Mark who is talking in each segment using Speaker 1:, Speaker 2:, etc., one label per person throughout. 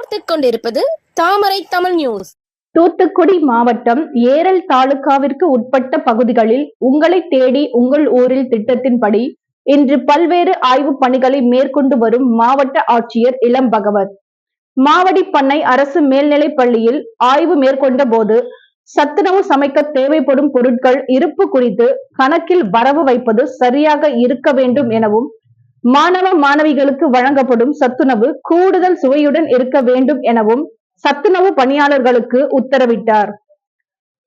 Speaker 1: பார்த்துக் கொண்டிருப்பது தாமரை தமிழ் நியூஸ்
Speaker 2: தூத்துக்குடி மாவட்டம் ஏரல் தாலுகாவிற்கு உட்பட்ட பகுதிகளில் உங்களை தேடி உங்கள் ஊரில் திட்டத்தின்படி இன்று பல்வேறு ஆய்வுப் பணிகளை மேற்கொண்டு வரும் மாவட்ட ஆட்சியர் இளம் பகவத். மாவடிப்பண்ணை அரசு மேல்நிலைப் பள்ளியில் ஆய்வு மேற்கொண்ட போது சத்துணவு சமைக்க தேவைப்படும் பொருட்கள் இருப்பு குறித்து கணக்கில் வரவு வைப்பது சரியாக இருக்க வேண்டும் எனவும் மாணவ மாணவிகளுக்கு வழங்கப்படும் சத்துணவு கூடுதல் சுவையுடன் இருக்க வேண்டும் எனவும் சத்துணவு பணியாளர்களுக்கு உத்தரவிட்டார்.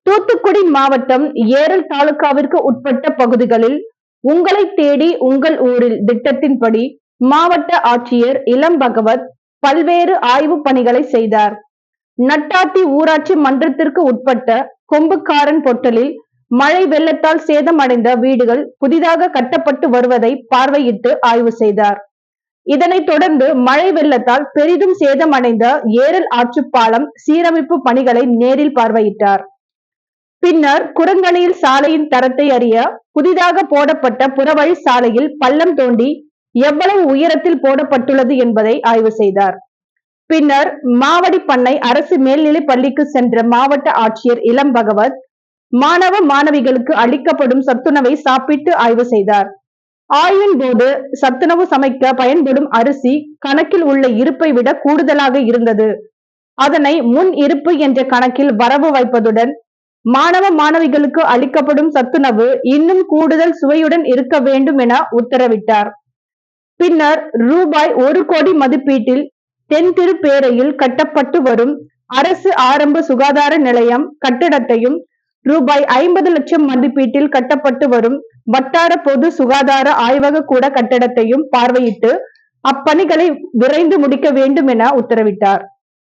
Speaker 2: தூத்துக்குடி மாவட்டம் ஏரல் தாலுகாவிற்கு உட்பட்ட பகுதிகளில் உங்களை தேடி உங்கள் ஊரில் திட்டத்தின்படி மாவட்ட ஆட்சியர் இளம் பகவத் பல்வேறு ஆய்வு பணிகளை செய்தார். நட்டாத்தி ஊராட்சி மன்றத்திற்கு உட்பட்ட கொம்புக்காரன் பொட்டலில் மழை வெள்ளத்தால் சேதமடைந்த வீடுகள் புதிதாக கட்டப்பட்டு வருவதை பார்வையிட்டு ஆய்வு செய்தார். இதனைத் தொடர்ந்து மழை வெள்ளத்தால் பெரிதும் சேதமடைந்த ஏரல் ஆற்றுப்பாலம் சீரமைப்பு பணிகளை நேரில் பார்வையிட்டார். பின்னர் குரங்கணியில் சாலையின் தரத்தை அறிய புதிதாக போடப்பட்ட புறவழி சாலையில் பள்ளம் தோண்டி எவ்வளவு உயரத்தில் போடப்பட்டுள்ளது என்பதை ஆய்வு செய்தார். பின்னர் மாவடி பண்ணை அரசு மேல்நிலைப் பள்ளிக்கு சென்ற மாவட்ட ஆட்சியர் இளம் பகவத் மாணவ மாணவிகளுக்கு அளிக்கப்படும் சத்துணவை சாப்பிட்டு ஆய்வு செய்தார். ஆய்வின் போது சத்துணவு சமைக்க பயன்படும் அரிசி கணக்கில் உள்ள இருப்பை விட கூடுதலாக இருந்தது. அதனை முன் இருப்பு என்ற கணக்கில் வரவு வைப்பதுடன் மாணவ மாணவிகளுக்கு அளிக்கப்படும் சத்துணவு இன்னும் கூடுதல் சுவையுடன் இருக்க வேண்டும் என உத்தரவிட்டார். பின்னர் ரூபாய் ஒரு கோடி மதிப்பீட்டில் தென்திருப்பேரையில் கட்டப்பட்டு வரும் அரசு ஆரம்ப சுகாதார நிலையம் கட்டடத்தையும் ரூபாய் ஐம்பது லட்சம் மதிப்பீட்டில் கட்டப்பட்டு வரும் வட்டார பொது சுகாதார ஆய்வக கூட கட்டடத்தையும் பார்வையிட்டு அப்பணிகளை விரைந்து முடிக்க வேண்டும் என உத்தரவிட்டார்.